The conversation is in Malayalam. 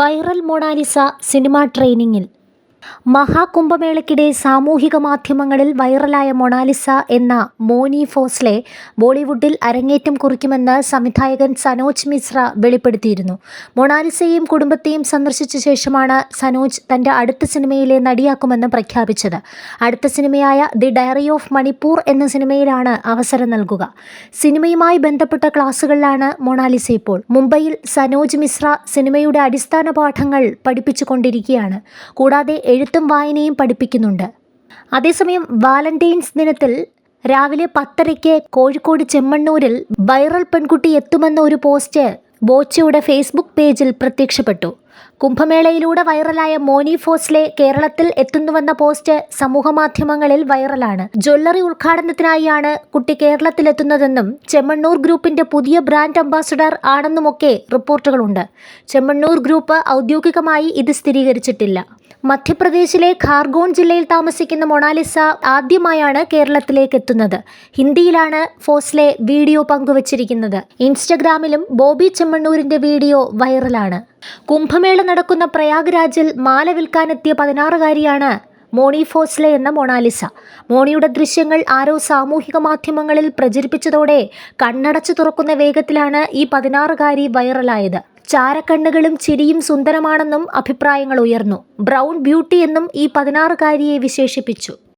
വൈറൽ മൊണാലിസ സിനിമാ ട്രെയിനിങ്ങിൽ മഹാകുംഭമേളയ്ക്കിടെ സാമൂഹിക മാധ്യമങ്ങളിൽ വൈറലായ മൊണാലിസ എന്ന മോനി ഫോസ്ലെ ബോളിവുഡിൽ അരങ്ങേറ്റം കുറിക്കുമെന്ന് സംവിധായകൻ സനോജ് മിശ്ര വെളിപ്പെടുത്തിയിരുന്നു. മൊണാലിസയെയും കുടുംബത്തെയും സന്ദർശിച്ച ശേഷമാണ് സനോജ് തന്റെ അടുത്ത സിനിമയിലെ നടിയാക്കുമെന്ന് പ്രഖ്യാപിച്ചത്. അടുത്ത സിനിമയായ ദി ഡയറി ഓഫ് മണിപ്പൂർ എന്ന സിനിമയിലാണ് അവസരം നൽകുക. സിനിമയുമായി ബന്ധപ്പെട്ട ക്ലാസുകളിലാണ് മൊണാലിസ ഇപ്പോൾ. മുംബൈയിൽ സനോജ് മിശ്ര സിനിമയുടെ അടിസ്ഥാന പാഠങ്ങൾ പഠിപ്പിച്ചുകൊണ്ടിരിക്കുകയാണ്. കൂടാതെ എഴുത്തും വായനയും പഠിപ്പിക്കുന്നുണ്ട്. അതേസമയം വാലന്റൈൻസ് ദിനത്തിൽ രാവിലെ പത്തരയ്ക്ക് കോഴിക്കോട് ചെമ്മണ്ണൂരിൽ വൈറൽ പെൺകുട്ടി എത്തുമെന്ന ഒരു പോസ്റ്റ് ബോച്ചയുടെ ഫേസ്ബുക്ക് പേജിൽ പ്രത്യക്ഷപ്പെട്ടു. കുംഭമേളയിലൂടെ വൈറലായ മോനി ഫോസ്ലെ കേരളത്തിൽ എത്തുന്നുവെന്ന പോസ്റ്റ് സമൂഹമാധ്യമങ്ങളിൽ വൈറലാണ്. ജ്വല്ലറി ഉദ്ഘാടനത്തിനായാണ് കുട്ടി കേരളത്തിലെത്തുന്നതെന്നും ചെമ്മണ്ണൂർ ഗ്രൂപ്പിന്റെ പുതിയ ബ്രാൻഡ് അംബാസഡർ ആണെന്നുമൊക്കെ റിപ്പോർട്ടുകളുണ്ട്. ചെമ്മണ്ണൂർ ഗ്രൂപ്പ് ഔദ്യോഗികമായി ഇത് സ്ഥിരീകരിച്ചിട്ടില്ല. മധ്യപ്രദേശിലെ ഖാർഗോൺ ജില്ലയിൽ താമസിക്കുന്ന മൊണാലിസ ആദ്യമായാണ് കേരളത്തിലേക്ക് എത്തുന്നത് ഹിന്ദിയിലാണ് ഫോസ്ലെ വീഡിയോ പങ്കുവച്ചിരിക്കുന്നത്. ഇൻസ്റ്റഗ്രാമിലും ബോബി ചെമ്മണ്ണൂരിന്റെ വീഡിയോ വൈറലാണ്. കുംഭമേള നടക്കുന്ന പ്രയാഗ്രാജിൽ മാല വിൽക്കാനെത്തിയ പതിനാറുകാരിയാണ് മോണി ഫോസ്ലെ എന്ന മൊണാലിസ. മോണിയുടെ ദൃശ്യങ്ങൾ ആരോ സാമൂഹിക മാധ്യമങ്ങളിൽ പ്രചരിപ്പിച്ചതോടെ കണ്ണടച്ചു തുറക്കുന്ന വേഗത്തിലാണ് ഈ പതിനാറുകാരി വൈറലായത്. ചാരക്കണ്ണുകളും ചിരിയും സുന്ദരമാണെന്നും അഭിപ്രായങ്ങൾ ഉയർന്നു. ബ്രൗൺ ബ്യൂട്ടി എന്നും ഈ പതിനാറുകാരിയെ വിശേഷിപ്പിച്ചു.